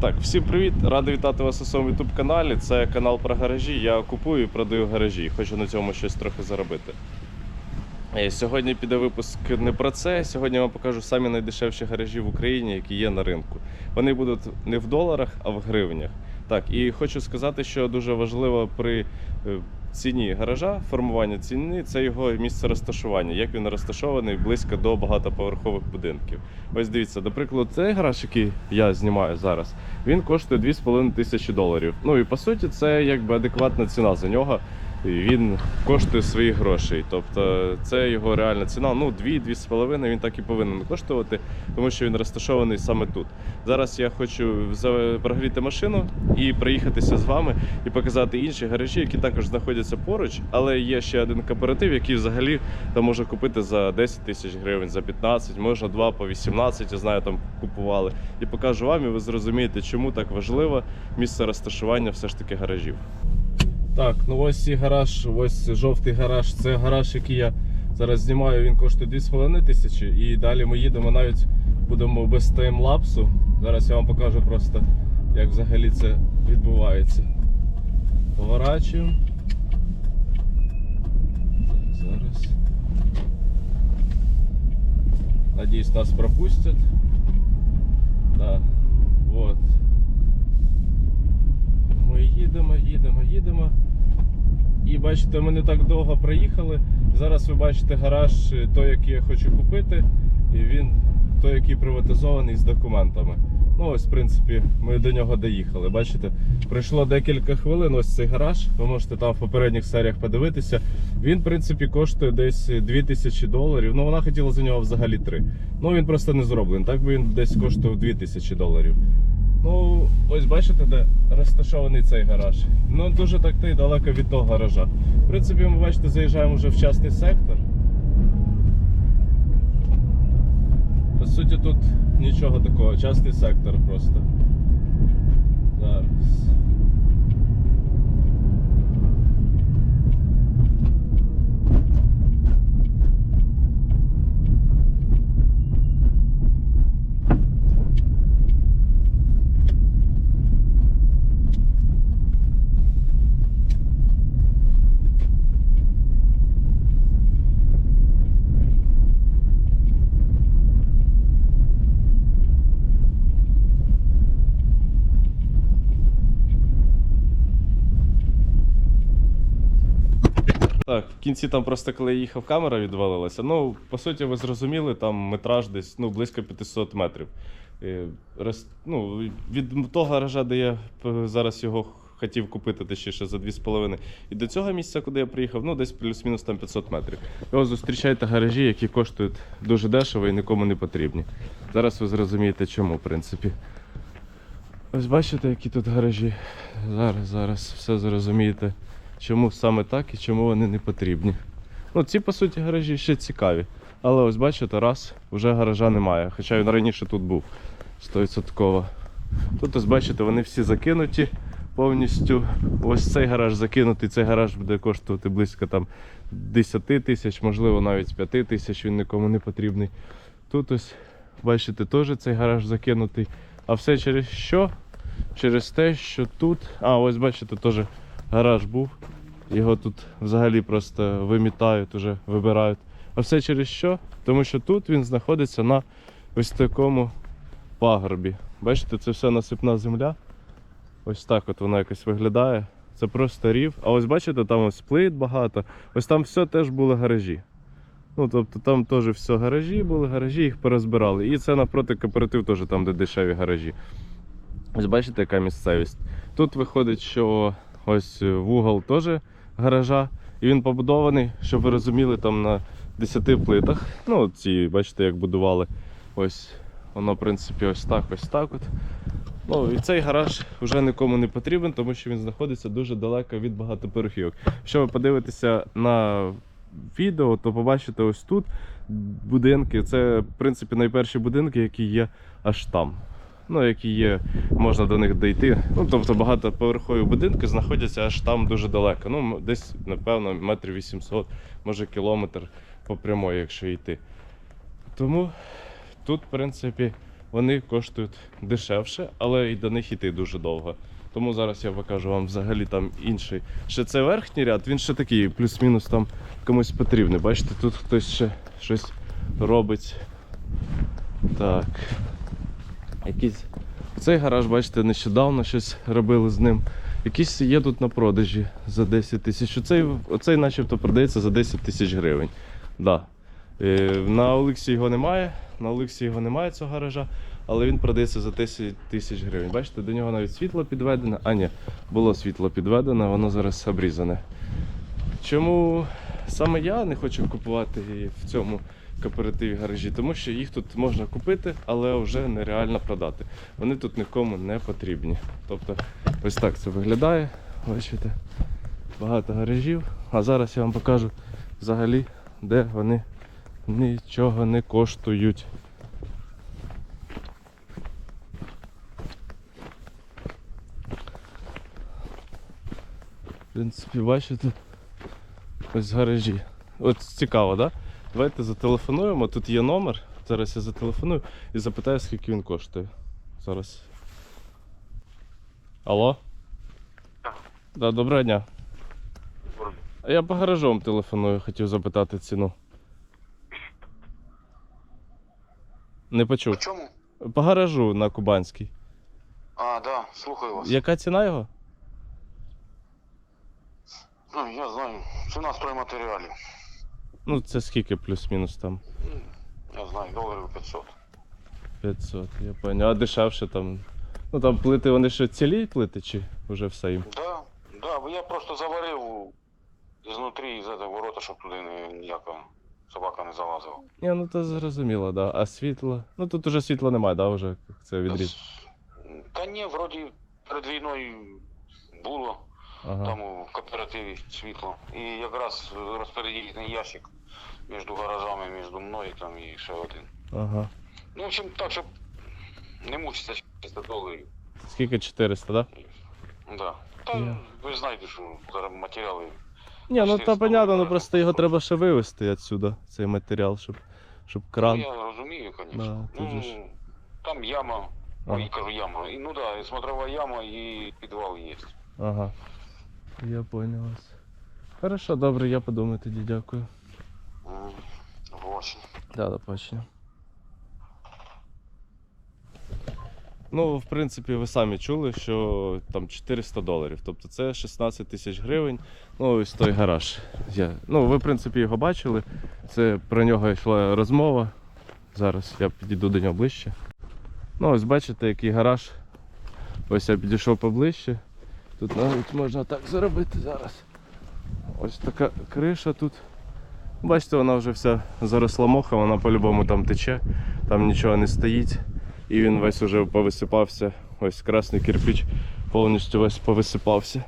Так, всім привіт! Радий вітати вас у своєму youtube каналі. Це канал про гаражі. Я купую і продаю гаражі. Хочу на цьому щось трохи заробити. Е, Сьогодні піде випуск не про це. Сьогодні я вам покажу самі найдешевші гаражі в Україні, які є на ринку. Вони будуть не в доларах, а в гривнях. Так, і хочу сказати, що дуже важливо при е, ціні гаража, формування ціни це його місце розташування, як він розташований близько до багатоповерхових будинків. Ось дивіться, до прикладу, цей гараж, який я знімаю зараз, він коштує 2,5 тисячі доларів. Ну і по суті, це якби адекватна ціна за нього. Він коштує своїх грошей. Тобто це його реальна ціна. Ну, 2-2,5 він так і повинен коштувати, тому що він розташований саме тут. Зараз я хочу прогріти машину і проїхатися з вами і показати інші гаражі, які також знаходяться поруч, але є ще один кооператив, який взагалі там може купити за 10 тисяч гривень, за 15, можна два по 18, я знаю, там купували. І покажу вам, і ви зрозумієте, чому так важливо місце розташування все ж таки гаражів. Так, ну ось і гараж, ось жовтий гараж. Це гараж, який я зараз знімаю, він коштує 2,5 тисячі. І далі ми їдемо навіть будемо без таймлапсу. Зараз я вам покажу просто, як взагалі це відбувається. Поворачуємо. Зараз. Надіюсь, нас пропустять. Да. Вот. Ми їдемо, їдемо, їдемо. І бачите, ми не так довго проїхали. Зараз ви бачите гараж, е, той, який я хочу купити, і він той, який приватизований з документами. Ну ось, в принципі, ми до нього доїхали. Бачите, пройшло декілька хвилин. Ось цей гараж. Ви можете там в попередніх серіях подивитися. Він, в принципі, коштує десь 2000 доларів. Ну, вона хотіла за нього взагалі 3. Ну він просто не зроблений. Так би він десь коштував 2000 доларів. Ну, ось бачите, де розташований цей гараж. Ну, дуже так ти далеко від того гаража. В принципі, ми бачите, заїжджаємо вже в частний сектор. По суті, тут нічого такого, частний сектор просто. Зараз. Так, в кінці там просто коли я їхав, камера відвалилася. Ну, по суті, ви зрозуміли, там метраж десь ну, близько 500 метрів. Е, роз- ну, від того гаража, де я е, зараз його хотів купити точніше за 2,5. І до цього місця, куди я приїхав, ну десь плюс-мінус там 500 метрів. І ось зустрічайте гаражі, які коштують дуже дешево і нікому не потрібні. Зараз ви зрозумієте, чому, в принципі. Ось бачите, які тут гаражі. Зараз, зараз все зрозумієте, чому саме так і чому вони не потрібні. Ну, ці, по суті, гаражі ще цікаві. Але ось бачите, раз, вже гаража немає. Хоча він раніше тут був 100%. Тут ось бачите, вони всі закинуті повністю. Ось цей гараж закинутий, цей гараж буде коштувати близько там 10 тисяч, можливо навіть 5 тисяч, він нікому не потрібний. Тут ось, бачите, теж цей гараж закинутий. А все через що? Через те, що тут. А, ось бачите, теж гараж був. Його тут взагалі просто вимітають, уже вибирають. А все через що? Тому що тут він знаходиться на ось такому пагорбі. Бачите, це все насипна земля. Ось так от вона якось виглядає. Це просто рів. А ось бачите, там ось плит багато. Ось там все теж були гаражі. Ну, тобто там теж все гаражі були, гаражі їх порозбирали. І це навпроти кооператив теж там, де дешеві гаражі. Ось бачите, яка місцевість. Тут виходить, що ось вугол теж гаража, і він побудований, щоб ви розуміли, там на 10 плитах. Ну, ці, бачите, як будували. Ось воно, в принципі, ось так, ось так. от. Ну, і цей гараж вже нікому не потрібен, тому що він знаходиться дуже далеко від багатоповерхівок. Якщо ви подивитеся на відео, то побачите ось тут будинки. Це, в принципі, найперші будинки, які є аж там. Ну, які є, можна до них дійти. Ну, тобто багатоповерхові будинки знаходяться аж там дуже далеко. Ну, десь, напевно, метр 800, може кілометр по прямої, якщо йти. Тому тут, в принципі, вони коштують дешевше, але і до них йти дуже довго. Тому зараз я покажу вам взагалі там інший. Ще це верхній ряд, він ще такий, плюс-мінус там комусь потрібний. Бачите, тут хтось ще щось робить. Так. Якийсь. Цей гараж, бачите, нещодавно щось робили з ним. Якийсь є тут на продажі за 10 тисяч. Оцей, оцей начебто продається за 10 тисяч гривень. Да. Е, на Олексі його немає. На Олексі його немає цього гаража, але він продається за 10 тисяч гривень. Бачите, до нього навіть світло підведене. А ні, було світло підведене, воно зараз обрізане. Чому саме я не хочу купувати в цьому кооперативі гаражі? Тому що їх тут можна купити, але вже нереально продати. Вони тут нікому не потрібні. Тобто, ось так це виглядає. Бачите, багато гаражів. А зараз я вам покажу взагалі, де вони нічого не коштують. В принципі, бачите, ось гаражі. От цікаво, так? Да? Давайте зателефонуємо. Тут є номер. Зараз я зателефоную і запитаю, скільки він коштує. Зараз. Алло? Так. Да, доброго дня. А я по гаражом телефоную, хотів запитати ціну. Не почув. По чому? По гаражу на Кубанській. А, да, слухаю вас. Яка ціна його? Ну, я знаю. Ціна стройматеріалів. Ну, це скільки плюс-мінус там? Я знаю, доларів 500. 500, я понял. А дешевше там. Ну там плити, вони ще цілі плити чи вже все їм? Да, да, бо я просто заварив знутрі з этого ворота, щоб туди ні- ніяка собака не залазила. Ні, ну то зрозуміло, да. А світло? Ну тут уже світла немає, да, вже це відріз. Та ні, вроді перед війною було Ага. там у кооперативі світло. І якраз розподілительний ящик між гаражами, між мною там і ще один. Ага. Ну, в общем, так, щоб не мучитися 400 доларів. Скільки 400, да? Да. Та Я- ви знаєте, що зараз матеріали. Ні, ну 400 то понятно, ну просто його треба ще вивезти відсюди, цей матеріал, щоб, щоб кран. Ну, я розумію, звісно. Да, ну, ж- там яма, Ага. ой, кажу яма. Ну да, смотрова яма, і підвал є. Ага. Я понял вас. Хорошо, добре, я подумаю тоді, дякую. М. Да, до побачення. Ну, в принципі, ви самі чули, що там 400 доларів. Тобто це 16 тисяч гривень. Ну, ось той гараж. Я, ну, ви, в принципі, його бачили. Це про нього йшла розмова. Зараз я підійду до нього ближче. Ну, ось бачите, який гараж. Ось я підійшов поближче. Тут навіть можна так зробити зараз. Ось така криша тут. Бачите, вона вже вся заросла моха, вона по-любому там тече, там нічого не стоїть. І він весь уже повисипався. Ось красний кирпич повністю весь повисипався.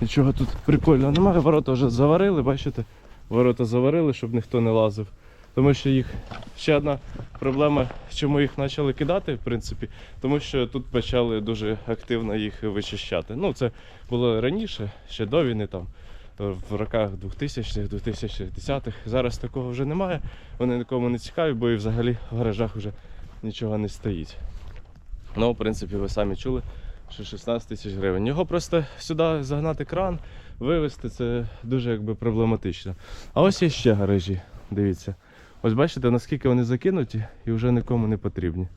Нічого тут прикольного немає. Ворота вже заварили, бачите? Ворота заварили, щоб ніхто не лазив. Тому що їх ще одна проблема, чому їх почали кидати, в принципі, тому що тут почали дуже активно їх вичищати. Ну, це було раніше, ще до війни там в роках 2000-х, 2010-х. Зараз такого вже немає. Вони нікому не цікаві, бо і взагалі в гаражах вже нічого не стоїть. Ну, в принципі, ви самі чули, що 16 тисяч гривень. Його просто сюди загнати кран, вивезти це дуже якби проблематично. А ось є ще гаражі. Дивіться. Ось бачите, наскільки вони закинуті і вже нікому не потрібні.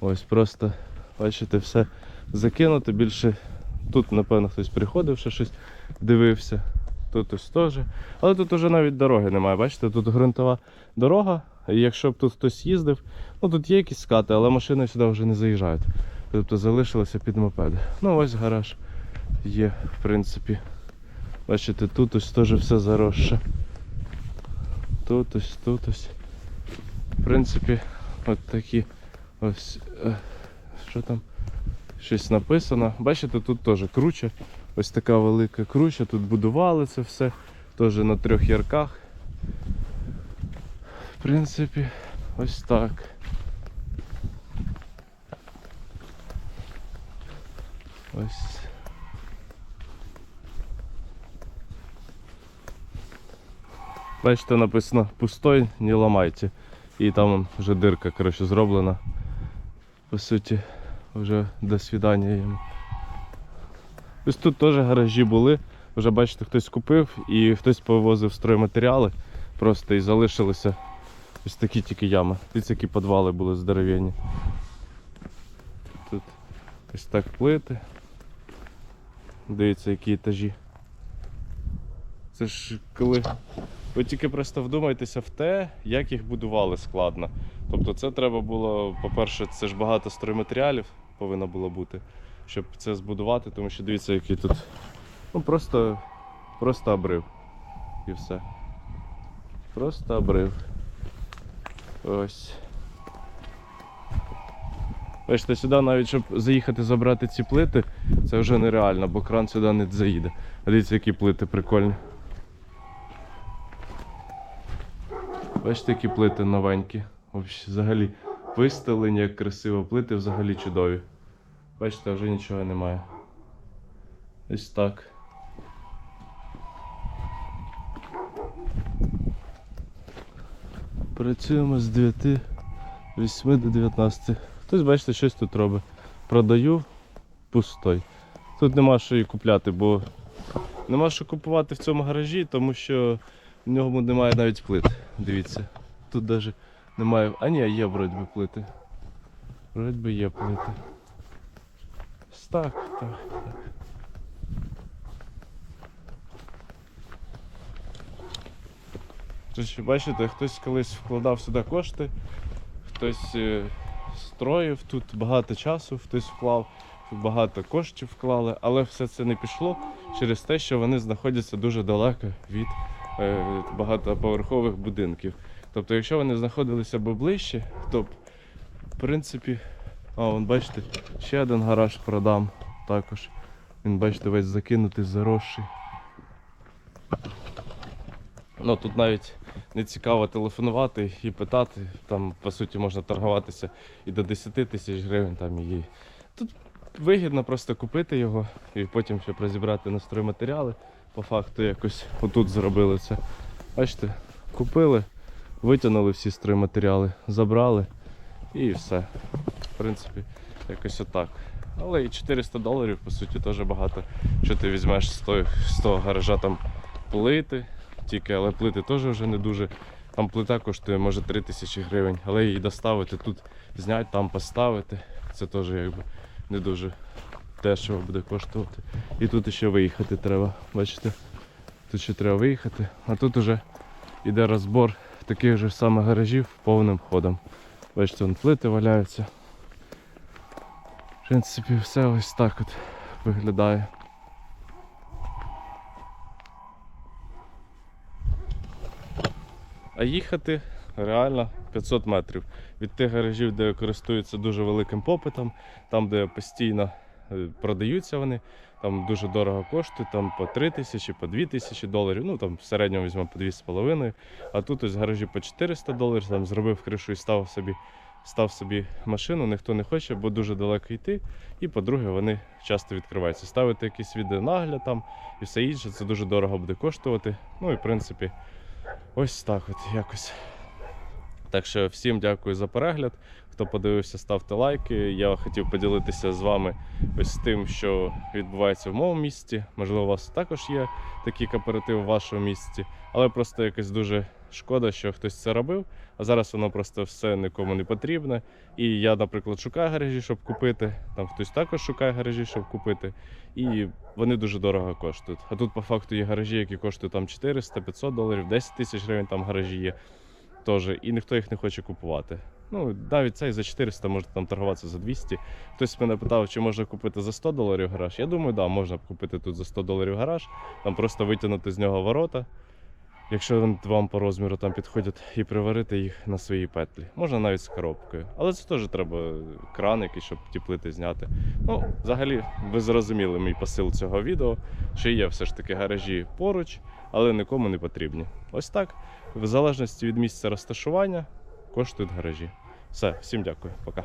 Ось просто, бачите, все закинуто. Більше тут, напевно, хтось приходив, ще щось дивився. Тут ось теж. Але тут вже навіть дороги немає. Бачите, тут ґрунтова дорога. І якщо б тут хтось їздив, ну тут є якісь скати, але машини сюди вже не заїжджають. Тобто залишилося під мопеди. Ну ось гараж є, в принципі. Бачите, тут ось теж все заросше. Тут ось, тут ось. В принципі, от такі ось. е, Що там? Щось написано. Бачите, тут теж круче. Ось така велика круча. Тут будували це все. Теж на трьох ярках. В принципі, ось так. Ось. Бачите, написано пустой, не ламайте. І там вже дирка коротше, зроблена. по суті, вже до свідання йому. Ось тут теж гаражі були. Вже бачите, хтось купив і хтось повозив стройматеріали просто і залишилися ось такі тільки ями. Дивіться, які підвали були здоровенні. Тут ось так плити. Дивіться, які етажі. Це ж коли. Ви тільки просто вдумайтеся в те, як їх будували складно. Тобто це треба було, по-перше, це ж багато стройматеріалів повинно було бути, щоб це збудувати, тому що дивіться, який тут. Ну просто, просто обрив. І все. Просто обрив. Ось. Бачите, сюди навіть щоб заїхати забрати ці плити, це вже нереально, бо кран сюди не заїде. А Дивіться, які плити прикольні. Бачите, які плити новенькі. Взагалі вистелені, як красиво, плити взагалі чудові. Бачите, вже нічого немає. Ось так. Працюємо з 9, 8 до 19. Хтось, бачите, щось тут робить. Продаю пустой. Тут нема що і купляти, бо нема що купувати в цьому гаражі, тому що в ньому немає навіть плит. Дивіться. Тут навіть немає. А ні, є вроді би плити. Вроді би є плити. Ось Так, так, так. Тож, бачите, хтось колись вкладав сюди кошти, хтось е, строїв тут багато часу, хтось вклав, багато коштів вклали, але все це не пішло через те, що вони знаходяться дуже далеко від багатоповерхових будинків. Тобто, якщо вони знаходилися б ближче, то в принципі, а вон бачите, ще один гараж продам також. Він, бачите, весь закинутий, заросший. Ну тут навіть не цікаво телефонувати і питати. Там по суті можна торгуватися і до 10 тисяч гривень. Там і тут вигідно просто купити його і потім щоб розібрати на стройматеріали. По факту якось отут зробили це. Бачите, купили, витягнули всі стройматеріали, забрали і все. В принципі, якось отак. Але і 400 доларів, по суті, теж багато. Що ти візьмеш з того, з того гаража там плити, тільки, але плити теж вже не дуже. Там плита коштує може 3 тисячі гривень, але її доставити тут, зняти, там поставити. Це теж якби не дуже дешево буде коштувати. І тут ще виїхати треба. Бачите? Тут ще треба виїхати, а тут уже йде розбор таких же самих гаражів повним ходом. Бачите, вон плити валяються. В принципі, все ось так от виглядає. А їхати реально 500 метрів від тих гаражів, де користуються дуже великим попитом, там, де постійно продаються вони, там дуже дорого коштують, там по 3 тисячі, по 2 тисячі доларів, ну там в середньому візьмемо по 2,5. А тут ось в гаражі по 400 доларів, там зробив кришу і став собі, став собі машину, ніхто не хоче, бо дуже далеко йти. І по-друге, вони часто відкриваються. Ставити якийсь відеонагляд там і все інше, це дуже дорого буде коштувати. Ну і в принципі. Ось так от якось. Так що всім дякую за перегляд. Хто подивився, ставте лайки. Я хотів поділитися з вами ось тим, що відбувається в моєму місті. Можливо, у вас також є такі кооперативи в вашому місті, але просто якось дуже шкода, що хтось це робив. А зараз воно просто все нікому не потрібне. І я, наприклад, шукаю гаражі, щоб купити. Там хтось також шукає гаражі, щоб купити. І вони дуже дорого коштують. А тут по факту є гаражі, які коштують там 400-500 доларів, 10 тисяч гривень там гаражі є. Теж, і ніхто їх не хоче купувати. Ну, навіть цей за 400 може там торгуватися за 200. Хтось мене питав, чи можна купити за 100 доларів гараж. Я думаю, да, можна купити тут за 100 доларів гараж, там просто витягнути з нього ворота, якщо вам по розміру там підходять, і приварити їх на свої петлі. Можна навіть з коробкою. Але це теж треба кран якийсь, щоб ті плити зняти. Ну, взагалі, ви зрозуміли мій посил цього відео, що є все ж таки гаражі поруч, але нікому не потрібні. Ось так. В залежності від місця розташування коштують гаражі. Все, всім дякую, пока.